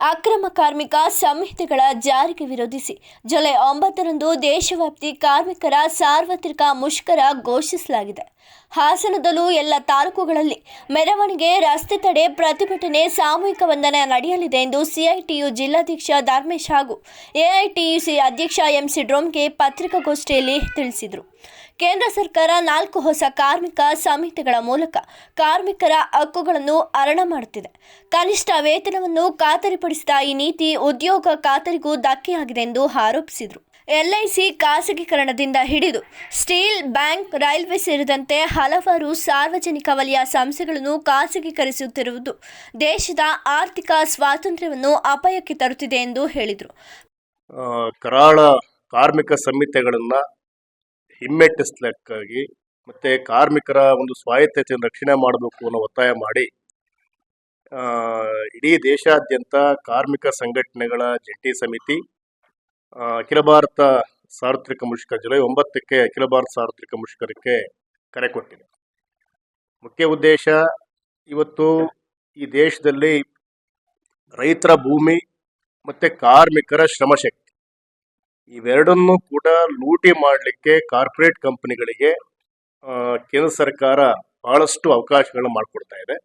ಅಕ್ರಮ ಕಾರ್ಮಿಕ ಸಂಹಿತೆಗಳ ಜಾರಿಗೆ ವಿರೋಧಿಸಿ ಜುಲೈ ಒಂಬತ್ತರಂದು ದೇಶವ್ಯಾಪ್ತಿ ಕಾರ್ಮಿಕರ ಸಾರ್ವತ್ರಿಕ ಮುಷ್ಕರ ಘೋಷಿಸಲಾಗಿದೆ. ಹಾಸನದಲ್ಲೂ ಎಲ್ಲ ತಾಲೂಕುಗಳಲ್ಲಿ ಮೆರವಣಿಗೆ, ರಸ್ತೆ ತಡೆ ಪ್ರತಿಭಟನೆ, ಸಾಮೂಹಿಕ ವಂದನೆ ನಡೆಯಲಿದೆ ಎಂದು ಸಿಐಟಿಯು ಜಿಲ್ಲಾಧ್ಯಕ್ಷ ಧರ್ಮೇಶ್ ಹಾಗೂ ಎಐಟಿಯುಸಿ ಅಧ್ಯಕ್ಷ ಎಂಸಿ ಡ್ರೋಮ್ಗೆ ಪತ್ರಿಕಾಗೋಷ್ಠಿಯಲ್ಲಿ ತಿಳಿಸಿದರು. ಕೇಂದ್ರ ಸರ್ಕಾರ ನಾಲ್ಕು ಹೊಸ ಕಾರ್ಮಿಕ ಸಂಹಿತೆಗಳ ಮೂಲಕ ಕಾರ್ಮಿಕರ ಹಕ್ಕುಗಳನ್ನು ಅರಣ ಮಾಡುತ್ತಿದೆ. ಕನಿಷ್ಠ ವೇತನವನ್ನು ಖಾತರಿಪಡಿಸಿದ ಈ ನೀತಿ ಉದ್ಯೋಗ ಖಾತರಿಗೂ ಧಕ್ಕೆಯಾಗಿದೆ ಎಂದು ಆರೋಪಿಸಿದರು. ಎಲ್ಐಸಿ ಖಾಸಗೀಕರಣದಿಂದ ಹಿಡಿದು ಸ್ಟೀಲ್, ಬ್ಯಾಂಕ್, ರೈಲ್ವೆ ಸೇರಿದಂತೆ ಹಲವಾರು ಸಾರ್ವಜನಿಕ ವಲಯ ಸಂಸ್ಥೆಗಳನ್ನು ಖಾಸಗೀಕರಿಸುತ್ತಿರುವುದು ದೇಶದ ಆರ್ಥಿಕ ಸ್ವಾತಂತ್ರ್ಯವನ್ನು ಅಪಾಯಕ್ಕೆ ತರುತ್ತಿದೆ ಎಂದು ಹೇಳಿದರು. ಕರಾಳ ಕಾರ್ಮಿಕ ಸಂಹಿತೆಗಳನ್ನು ಹಿಮ್ಮೆಟ್ಟಿಸ್ಲಿಕ್ಕಾಗಿ ಮತ್ತು ಕಾರ್ಮಿಕರ ಒಂದು ಸ್ವಾಯತ್ತತೆಯನ್ನು ರಕ್ಷಣೆ ಮಾಡಬೇಕು ಅನ್ನೋ ಒತ್ತಾಯ ಮಾಡಿ ಇಡೀ ದೇಶಾದ್ಯಂತ ಕಾರ್ಮಿಕ ಸಂಘಟನೆಗಳ ಜಂಟಿ ಸಮಿತಿ ಅಖಿಲ ಭಾರತ ಸಾರ್ವತ್ರಿಕ ಮುಷ್ಕರ ಜುಲೈ ಒಂಬತ್ತಕ್ಕೆ ಅಖಿಲ ಭಾರತ ಸಾರ್ವತ್ರಿಕ ಮುಷ್ಕರಕ್ಕೆ ಕರೆ ಕೊಟ್ಟಿದೆ. ಮುಖ್ಯ ಉದ್ದೇಶ, ಇವತ್ತು ಈ ದೇಶದಲ್ಲಿ ರೈತರ ಭೂಮಿ ಮತ್ತು ಕಾರ್ಮಿಕರ ಶ್ರಮಶಕ್ತಿ. ಇವೆರಡನ್ನೂ ಕೂಡ ಲೂಟಿ ಮಾಡಲಿಕ್ಕೆ ಕಾರ್ಪೊರೇಟ್ ಕಂಪನಿಗಳಿಗೆ ಕೇಂದ್ರ ಸರ್ಕಾರ ಬಹಳಷ್ಟು ಅವಕಾಶಗಳನ್ನು ಮಾಡಿಕೊಡ್ತಾ ಇದೆ.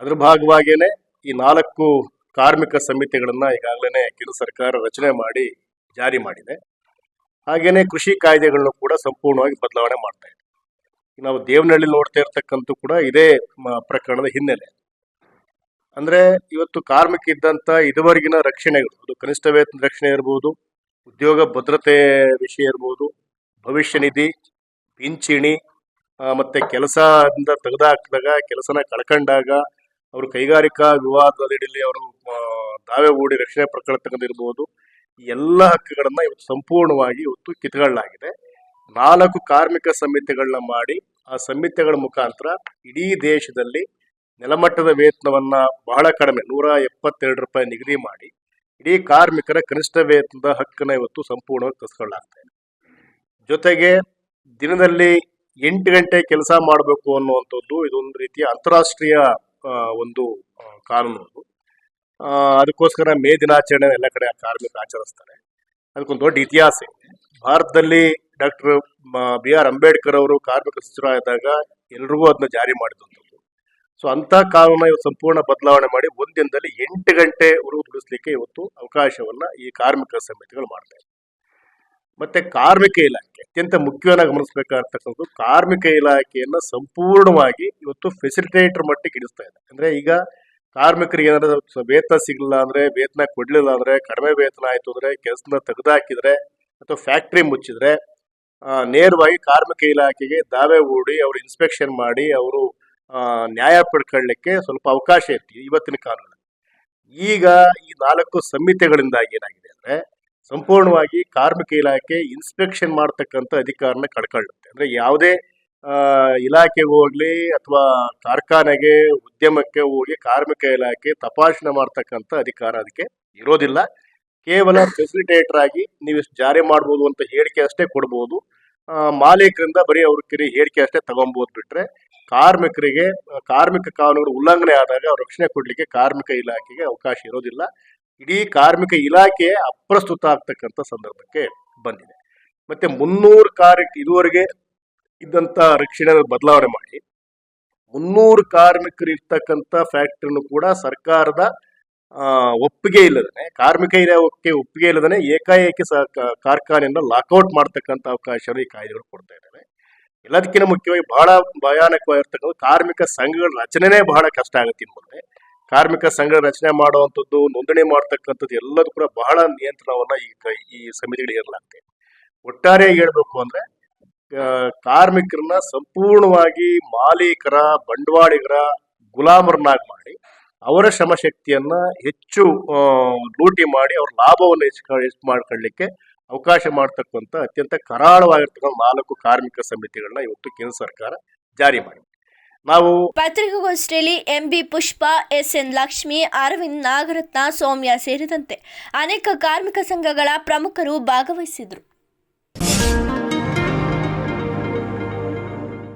ಅದ್ರ ಭಾಗವಾಗಿಯೇ ಈ ನಾಲ್ಕು ಕಾರ್ಮಿಕ ಸಮಿತಿಗಳನ್ನು ಈಗಾಗಲೇ ಕೇಂದ್ರ ಸರ್ಕಾರ ರಚನೆ ಮಾಡಿ ಜಾರಿ ಮಾಡಿದೆ. ಹಾಗೆಯೇ ಕೃಷಿ ಕಾಯ್ದೆಗಳನ್ನು ಕೂಡ ಸಂಪೂರ್ಣವಾಗಿ ಬದಲಾವಣೆ ಮಾಡ್ತಾ ಇದೆ. ನಾವು ದೇವನಹಳ್ಳಿ ನೋಡ್ತಾ ಇರ್ತಕ್ಕಂಥ ಕೂಡ ಇದೇ ಪ್ರಕರಣದ ಹಿನ್ನೆಲೆ. ಅಂದ್ರೆ ಇವತ್ತು ಕಾರ್ಮಿಕ ಇದ್ದಂತ ಇದುವರೆಗಿನ ರಕ್ಷಣೆಗಳು, ಅದು ಕನಿಷ್ಠ ವೇತನ ರಕ್ಷಣೆ ಇರ್ಬೋದು, ಉದ್ಯೋಗ ಭದ್ರತೆ ವಿಷಯ ಇರ್ಬೋದು, ಭವಿಷ್ಯ ನಿಧಿ, ಪಿಂಚಣಿ ಮತ್ತೆ ಕೆಲಸದಿಂದ ತೆಗೆದಾಕಿದಾಗ, ಕೆಲಸನ ಕಳ್ಕೊಂಡಾಗ ಅವರು ಕೈಗಾರಿಕಾ ವಿವಾದದಡಿಯಲ್ಲಿ ಅವರು ತಾವೇ ಹೂಡಿ ರಕ್ಷಣೆ ಪ್ರಕರಣ ತೆಗೆದಿರ್ಬೋದು. ಎಲ್ಲ ಹಕ್ಕುಗಳನ್ನ ಇವತ್ತು ಸಂಪೂರ್ಣವಾಗಿ ಇವತ್ತು ಕಿತ್ಕೊಳ್ಳಲಾಗಿದೆ ನಾಲ್ಕು ಕಾರ್ಮಿಕ ಸಮಿತಿಗಳನ್ನ ಮಾಡಿ ಆ ಸಮಿತಿಗಳ ಮುಖಾಂತರ ಇಡೀ ದೇಶದಲ್ಲಿ ನೆಲಮಟ್ಟದ ವೇತನವನ್ನ ಬಹಳ ಕಡಿಮೆ, ನೂರ ಎಪ್ಪತ್ತೆರಡು ರೂಪಾಯಿ ನಿಗದಿ ಮಾಡಿ ಇಡೀ ಕಾರ್ಮಿಕರ ಕನಿಷ್ಠ ವೇತನದ ಹಕ್ಕನ್ನ ಇವತ್ತು ಸಂಪೂರ್ಣವಾಗಿ ಕಸ್ಕೊಳ್ಳಾಗ್ತಾ ಇದೆ ಜೊತೆಗೆ ದಿನದಲ್ಲಿ ಎಂಟು ಗಂಟೆ ಕೆಲಸ ಮಾಡಬೇಕು ಅನ್ನುವಂಥದ್ದು ಇದೊಂದು ರೀತಿಯ ಅಂತಾರಾಷ್ಟ್ರೀಯ ಒಂದು ಕಾನೂನು ಅದು. ಅದಕ್ಕೋಸ್ಕರ ಮೇ ದಿನಾಚರಣೆ ಎಲ್ಲ ಕಡೆ ಕಾರ್ಮಿಕ ಆಚರಿಸ್ತಾರೆ. ಅದಕ್ಕೊಂದು ದೊಡ್ಡ ಇತಿಹಾಸ ಇದೆ. ಭಾರತದಲ್ಲಿ ಡಾಕ್ಟರ್ ಬಿ ಆರ್ ಅಂಬೇಡ್ಕರ್ ಅವರು ಕಾರ್ಮಿಕ ಸಚಿವರಾದಾಗ ಎಲ್ರಿಗೂ ಅದನ್ನ ಜಾರಿ ಮಾಡಿದಂಥದ್ದು. ಸೊ ಅಂತ ಕಾನೂನ ಇವತ್ತು ಸಂಪೂರ್ಣ ಬದಲಾವಣೆ ಮಾಡಿ ಒಂದಿನದಲ್ಲಿ ಎಂಟು ಗಂಟೆವರೆಗೂ ದುಡಿಸ್ಲಿಕ್ಕೆ ಇವತ್ತು ಅವಕಾಶವನ್ನ ಈ ಕಾರ್ಮಿಕ ಸಮಿತಿಗಳು ಮಾಡ್ತಾ ಮತ್ತೆ ಕಾರ್ಮಿಕ ಇಲಾಖೆ ಅತ್ಯಂತ ಮುಖ್ಯವಾಗಿ ಗಮನಿಸಬೇಕಾಗಿರ್ತಕ್ಕಂಥದ್ದು ಕಾರ್ಮಿಕ ಇಲಾಖೆಯನ್ನ ಸಂಪೂರ್ಣವಾಗಿ ಇವತ್ತು ಫೆಸಿಲಿಟೇಟರ್ ಮಟ್ಟಿಗೆ ಇಡಿಸ್ತಾ ಇದೆ. ಅಂದ್ರೆ ಈಗ ಕಾರ್ಮಿಕರಿಗೆ ಏನಾದ್ರು ವೇತನ ಸಿಗಲಿಲ್ಲ ಅಂದ್ರೆ ವೇತನ ಕೊಡ್ಲಿಲ್ಲ ಅಂದ್ರೆ ಕಡಿಮೆ ವೇತನ ಆಯ್ತು ಅಂದ್ರೆ ಕೆಲಸನ ತೆಗೆದಾಕಿದ್ರೆ ಅಥವಾ ಫ್ಯಾಕ್ಟ್ರಿ ಮುಚ್ಚಿದ್ರೆ ನೇರವಾಗಿ ಕಾರ್ಮಿಕ ಇಲಾಖೆಗೆ ದಾವೆ ಹೂಡಿ ಅವರು ಇನ್ಸ್ಪೆಕ್ಷನ್ ಮಾಡಿ ಅವರು ನ್ಯಾಯ ಪಡ್ಕೊಳ್ಳಿಕ್ಕೆ ಸ್ವಲ್ಪ ಅವಕಾಶ ಇರ್ತೀವಿ ಇವತ್ತಿನ ಕಾನೂನು ಈಗ ಈ ನಾಲ್ಕು ಸಂಹಿತೆಗಳಿಂದಾಗಿ ಏನಾಗಿದೆ ಅಂದ್ರೆ ಸಂಪೂರ್ಣವಾಗಿ ಕಾರ್ಮಿಕ ಇಲಾಖೆ ಇನ್ಸ್ಪೆಕ್ಷನ್ ಮಾಡ್ತಕ್ಕಂಥ ಅಧಿಕಾರನ ಕಳ್ಕೊಳ್ಳುತ್ತೆ ಅಂದ್ರೆ ಯಾವುದೇ ಇಲಾಖೆಗೆ ಹೋಗ್ಲಿ ಅಥವಾ ಕಾರ್ಖಾನೆಗೆ, ಉದ್ಯಮಕ್ಕೆ ಹೋಗಿ ಕಾರ್ಮಿಕ ಇಲಾಖೆ ತಪಾಸಣೆ ಮಾಡ್ತಕ್ಕಂಥ ಅಧಿಕಾರ ಅದಕ್ಕೆ ಇರೋದಿಲ್ಲ. ಕೇವಲ ಫೆಸಿಲಿಟೇಟರ್ ಆಗಿ ನೀವು ಇಷ್ಟು ಜಾರಿ ಮಾಡ್ಬೋದು ಅಂತ ಹೇಳಿಕೆ ಅಷ್ಟೇ ಕೊಡ್ಬೋದು. ಮಾಲೀಕರಿಂದ ಬರೀ ಅವ್ರ ಕಿರಿ ಹೇಳಿಕೆ ಅಷ್ಟೇ ತಗೊಂಬೋದು ಬಿಟ್ರೆ ಕಾರ್ಮಿಕರಿಗೆ, ಕಾರ್ಮಿಕ ಕಾನೂನುಗಳು ಉಲ್ಲಂಘನೆ ಆದಾಗ ರಕ್ಷಣೆ ಕೊಡ್ಲಿಕ್ಕೆ ಕಾರ್ಮಿಕ ಇಲಾಖೆಗೆ ಅವಕಾಶ ಇರೋದಿಲ್ಲ. ಇಡೀ ಕಾರ್ಮಿಕ ಇಲಾಖೆ ಅಪ್ರಸ್ತುತ ಆಗ್ತಕ್ಕಂಥ ಸಂದರ್ಭಕ್ಕೆ ಬಂದಿದೆ. ಮತ್ತೆ ಮುನ್ನೂರು ಕಾರ್ಮಿಕ ಇದುವರೆಗೆ ಇದ್ದಂಥ ರಕ್ಷಣೆ ಬದಲಾವಣೆ ಮಾಡಿ, ಮುನ್ನೂರು ಕಾರ್ಮಿಕರು ಇರ್ತಕ್ಕಂಥ ಫ್ಯಾಕ್ಟ್ರಿನೂ ಕೂಡ ಸರ್ಕಾರದ ಒಪ್ಪಿಗೆ ಇಲ್ಲದೇ ಕಾರ್ಮಿಕ ಇಲಾಖೆ ಒಪ್ಪಿಗೆ ಇಲ್ಲದೇ ಏಕಾಏಕಿ ಸ ಕಾರ್ಖಾನೆಯನ್ನು ಲಾಕ್ಔಟ್ ಮಾಡ್ತಕ್ಕಂಥ ಅವಕಾಶ ಈ ಕಾಯ್ದೆಗಳು ಕೊಡ್ತಾ ಇದ್ದಾವೆ ಎಲ್ಲದಕ್ಕಿಂತ ಮುಖ್ಯವಾಗಿ ಬಹಳ ಭಯಾನಕವಾಗಿರ್ತಕ್ಕಂಥ ಕಾರ್ಮಿಕ ಸಂಘಗಳ ರಚನೆನೇ ಬಹಳ ಕಷ್ಟ ಆಗುತ್ತೆ ಇನ್ನು ಕಾರ್ಮಿಕ ಸಂಘ ರಚನೆ ಮಾಡುವಂಥದ್ದು, ನೋಂದಣಿ ಮಾಡ್ತಕ್ಕಂಥದ್ದು ಎಲ್ಲದೂ ಕೂಡ ಬಹಳ ನಿಯಂತ್ರಣವನ್ನ ಈ ಈ ಸಮಿತಿಗಳಿಗೆ ಇರಲಾಗ್ತದೆ ಒಟ್ಟಾರೆ ಹೇಳ್ಬೇಕು ಅಂದ್ರೆ ಕಾರ್ಮಿಕರನ್ನ ಸಂಪೂರ್ಣವಾಗಿ ಮಾಲೀಕರ, ಬಂಡವಾಳಿಗರ ಗುಲಾಮರನ್ನಾಗಿ ಮಾಡಿ, ಅವರ ಶ್ರಮಶಕ್ತಿಯನ್ನ ಹೆಚ್ಚು ಲೂಟಿ ಮಾಡಿ ಅವ್ರ ಲಾಭವನ್ನು ಹೆಚ್ಚು ಹೆಚ್ಚು ಮಾಡ್ಕೊಳ್ಳಿಕ್ಕೆ ಅವಕಾಶ ಮಾಡ್ತಕ್ಕಂಥ ಅತ್ಯಂತ ಕರಾಳವಾಗಿರ್ತಕ್ಕಂಥ ನಾಲ್ಕು ಕಾರ್ಮಿಕ ಸಮಿತಿಗಳನ್ನ ಇವತ್ತು ಕೇಂದ್ರ ಸರ್ಕಾರ ಜಾರಿ ಮಾಡಿದೆ. ನಾವು ಪತ್ರಿಕಾಗೋಷ್ಠಿಯಲ್ಲಿ MB Pushpa S N Lakshmi, Arvind Nagaratna, Soumya ಸೇರಿದಂತೆ ಅನೇಕ ಕಾರ್ಮಿಕ ಸಂಘಗಳ ಪ್ರಮುಖರು ಭಾಗವಹಿಸಿದರು